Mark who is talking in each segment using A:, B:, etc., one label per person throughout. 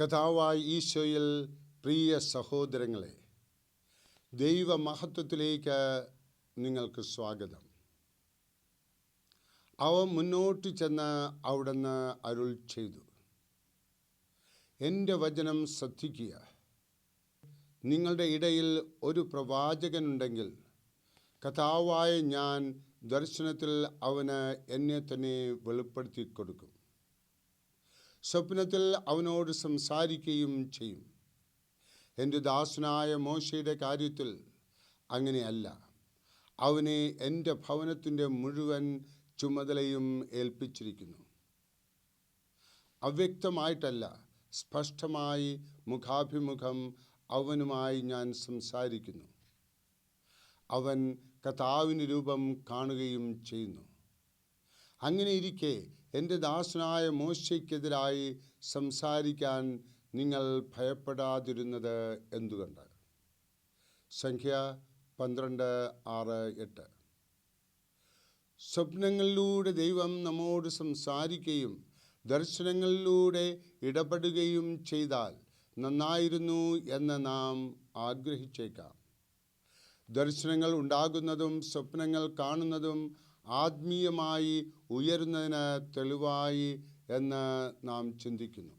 A: കഥാവായ ഈശോയിൽ പ്രിയ സഹോദരങ്ങളെ ദൈവമഹത്വത്തിലേക്ക് നിങ്ങൾക്ക് സ്വാഗതം. അവ മുന്നോട്ട് ചെന്ന് അവിടുന്ന് അരുൾ ചെയ്തു. എന്റെ വചനം ശ്രദ്ധിക്കുക. നിങ്ങളുടെ ഇടയിൽ ഒരു പ്രവാചകനുണ്ടെങ്കിൽ കഥാവായ ഞാൻ ദർശനത്തിൽ അവന് എന്നെ തന്നെ വെളിപ്പെടുത്തി കൊടുക്കും. സ്വപ്നത്തിൽ അവനോട് സംസാരിക്കുകയും ചെയ്യും. എന്റെ ദാസനായ മോശയുടെ കാര്യത്തിൽ അങ്ങനെയല്ല. അവനെ എന്റെ ഭവനത്തിന്റെ മുഴുവൻ ചുമതലയും ഏൽപ്പിച്ചിരിക്കുന്നു. അവ്യക്തമായിട്ടല്ല സ്പഷ്ടമായി മുഖാഭിമുഖം അവനുമായി ഞാൻ സംസാരിക്കുന്നു. അവൻ കഥാവിന് രൂപം കാണുകയും ചെയ്യുന്നു. അങ്ങനെ ഇരിക്കെ എന്റെ ദാസനായ മോശയ്ക്കെതിരായി സംസാരിക്കാൻ നിങ്ങൾ ഭയപ്പെടാതിരുന്നത് എന്തുകൊണ്ട് സംഖ്യ പന്ത്രണ്ട് ആറ് എട്ട്. സ്വപ്നങ്ങളിലൂടെ ദൈവം നമ്മോട് സംസാരിക്കുകയും ദർശനങ്ങളിലൂടെ ഇടപെടുകയും ചെയ്താൽ നന്നായിരുന്നു എന്ന് നാം ആഗ്രഹിച്ചേക്കാം. ദർശനങ്ങൾ ഉണ്ടാകുന്നതും സ്വപ്നങ്ങൾ കാണുന്നതും ആത്മീയമായി ഉയരുന്നതിന് തെളിവായി എന്ന് നാം ചിന്തിക്കുന്നു.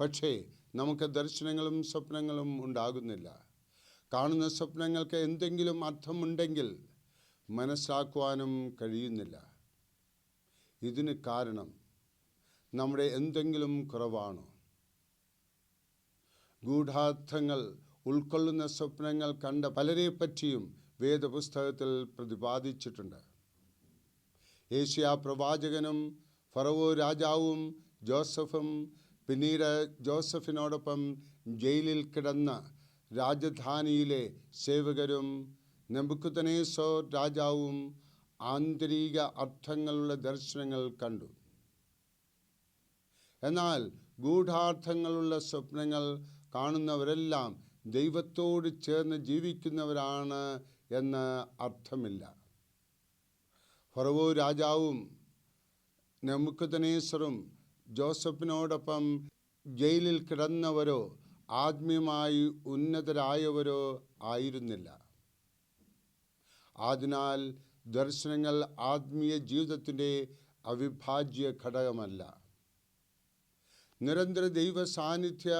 A: പക്ഷേ നമുക്ക് ദർശനങ്ങളും സ്വപ്നങ്ങളും ഉണ്ടാകുന്നില്ല. കാണുന്ന സ്വപ്നങ്ങൾക്ക് എന്തെങ്കിലും അർത്ഥമുണ്ടെങ്കിൽ മനസ്സിലാക്കുവാനും കഴിയുന്നില്ല. ഇതിന് കാരണം നമ്മുടെ എന്തെങ്കിലും കുറവാണോ? ഗൂഢാർത്ഥങ്ങൾ ഉൾക്കൊള്ളുന്ന സ്വപ്നങ്ങൾ കണ്ട പലരെ പറ്റിയും വേദപുസ്തകത്തിൽ പ്രതിപാദിച്ചിട്ടുണ്ട്. ഏഷ്യ പ്രവാചകനും ഫറവോ രാജാവും ജോസഫും പിന്നീട് ജോസഫിനോടൊപ്പം ജയിലിൽ കിടന്ന രാജധാനിയിലെ സേവകരും നെബുക്കുത്തനേസോ രാജാവും ആന്തരിക അർത്ഥങ്ങളുള്ള ദർശനങ്ങൾ കണ്ടു. എന്നാൽ ഗൂഢാർത്ഥങ്ങളുള്ള സ്വപ്നങ്ങൾ കാണുന്നവരെല്ലാം ദൈവത്തോട് ചേർന്ന് ജീവിക്കുന്നവരാണ് എന്ന് അർത്ഥമില്ല. ഫറവോ രാജാവും നമുക്കുതനേശ്വറും ജോസഫിനോടൊപ്പം ജയിലിൽ കിടന്നവരോ ആത്മീയമായി ഉന്നതരായവരോ ആയിരുന്നില്ല. അതിനാൽ ദർശനങ്ങൾ ആത്മീയ ജീവിതത്തിന്റെ അവിഭാജ്യ ഘടകമല്ല നിരന്തര ദൈവ സാന്നിധ്യ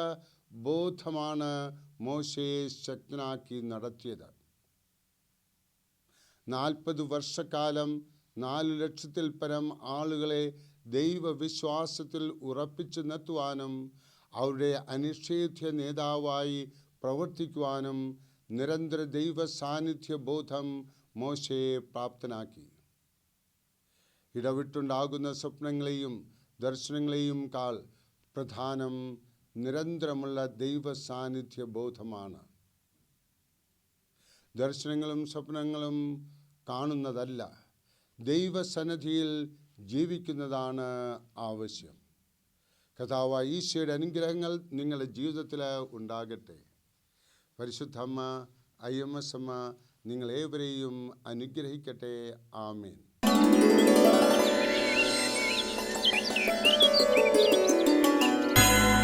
A: ബോധമാണ് മോശയെ ശക്തനാക്കി നടത്തിയത്. നാൽപ്പത് വർഷക്കാലം നാല് ലക്ഷത്തിൽ പരം ആളുകളെ ദൈവവിശ്വാസത്തിൽ ഉറപ്പിച്ചു നിർത്തുവാനും അവരുടെ അനിഷേധ്യ നേതാവായി പ്രവർത്തിക്കുവാനും നിരന്തര ദൈവ സാന്നിധ്യ ബോധം മോശയെ പ്രാപ്തനാക്കി. ഇടവിട്ടുണ്ടാകുന്ന സ്വപ്നങ്ങളെയും ദർശനങ്ങളെയും കാൾ പ്രധാനം നിരന്തരമുള്ള ദൈവ സാന്നിധ്യ ബോധമാണ്. ദർശനങ്ങളും സ്വപ്നങ്ങളും കാണുന്നതല്ല. ദൈവസന്നിധിയിൽ ജീവിക്കുന്നതാണ് ആവശ്യം. കഥാവ ഈശോയുടെ അനുഗ്രഹങ്ങൾ നിങ്ങളുടെ ജീവിതത്തിൽ ഉണ്ടാകട്ടെ. പരിശുദ്ധമ്മ ഐ എം എസ് അമ്മ നിങ്ങളേവരെയും അനുഗ്രഹിക്കട്ടെ. ആമേൻ.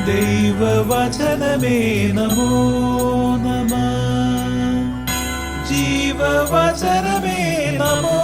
B: ദൈവവചനമേ നമോ നമ. ജീവവചനമേ നമോ